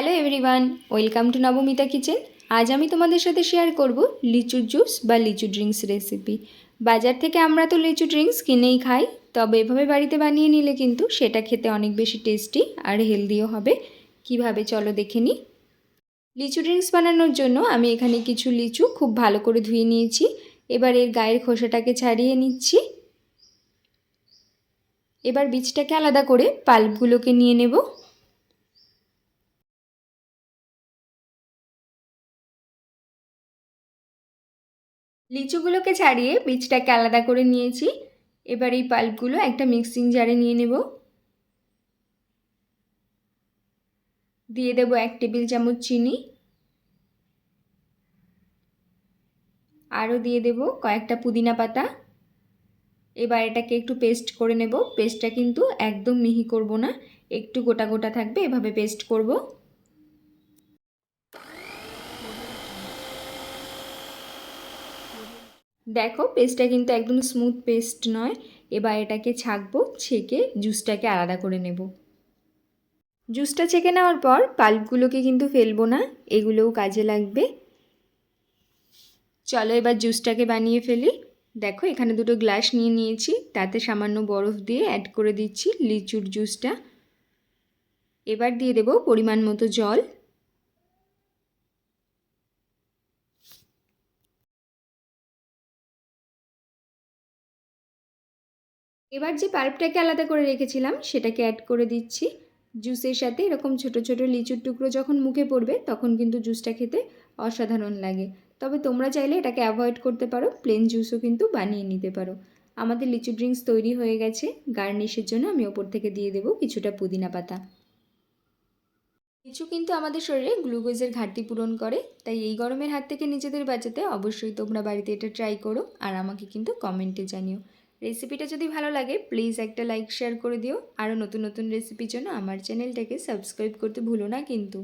Hello everyone, welcome to Nabamita kitchen. আজ আমি তোমাদের সাথে শেয়ার করব লিচুর জুস বা লিচু ড্রিঙ্কস রেসিপি। বাজার থেকে আমরা তো লিচু ড্রিঙ্কস কিনেই খাই, তবে এভাবে বাড়িতে বানিয়ে নিলে কিন্তু সেটা খেতে অনেক বেশি টেস্টি আর হেলদিও হবে। কীভাবে? চলো দেখে নিই লিচু ড্রিঙ্কস বানানোর জন্য আমি এখানে কিছু লিচু খুব ভালো করে ধুয়ে নিয়েছি। এবার এর গায়ের খোসাটাকে ছাড়িয়ে নিচ্ছি। এবার বীজটাকে আলাদা করে পাল্পগুলোকে নিয়ে নেব। লিচুগুলোকে ছাড়িয়ে বীজটাকে আলাদা করে নিয়েছি। এবার এই পাল্পগুলো একটা মিক্সিং জারে নিয়ে নেব। দিয়ে দেবো এক টেবিল চামচ চিনি। আরও দিয়ে দেব কয়েকটা পুদিনা পাতা। এবার এটাকে একটু পেস্ট করে নেব। পেস্টটা কিন্তু একদম মিহি করব না। একটু গোটা গোটা থাকবে, এভাবে পেস্ট করব। দেখো পেস্টটা কিন্তু একদম স্মুথ পেস্ট নয়। এবার এটাকে ছাকবো, ছেঁকে জুসটাকে আলাদা করে নেব। জুসটা ছেঁকে নেওয়ার পর পাল্পগুলোকে কিন্তু ফেলব না, এগুলোও কাজে লাগবে। চলো এবার জুসটাকে বানিয়ে ফেলি। দেখো এখানে দুটো গ্লাস নিয়ে নিয়েছি, তাতে সামান্য বরফ দিয়ে অ্যাড করে দিচ্ছি লিচুর জুসটা এবার দিয়ে দেব পরিমাণ মতো জল। এবার যে পাল্পটাকে আলাদা করে রেখেছিলাম, সেটাকে অ্যাড করে দিচ্ছি। জুসের সাথে এরকম ছোট ছোট লিচুর টুকরো যখন মুখে পড়বে, তখন কিন্তু জুসটা খেতে অসাধারণ লাগে। তবে তোমরা চাইলে এটাকে অ্যাভয়েড করতে পারো প্লেন জুসও কিন্তু বানিয়ে নিতে পারো। আমাদের লিচু ড্রিঙ্কস তৈরি হয়ে গেছে। গার্নিশের জন্য আমি ওপর থেকে দিয়ে দেবো কিছুটা পুদিনা পাতা। লিচু কিন্তু আমাদের শরীরে গ্লুকোজের ঘাটতি পূরণ করে, তাই এই গরমের হাত থেকে নিজেদের বাঁচাতে অবশ্যই তোমরা বাড়িতে এটা ট্রাই করো। আর আমাকে কিন্তু কমেন্টে জানিও। রেসিপিটা যদি ভালো লাগে প্লিজ একটা লাইক শেয়ার করে দিও। আরও নতুন নতুন রেসিপির জন্য আমার চ্যানেলটাকে সাবস্ক্রাইব করতে ভুলো না কিন্তু।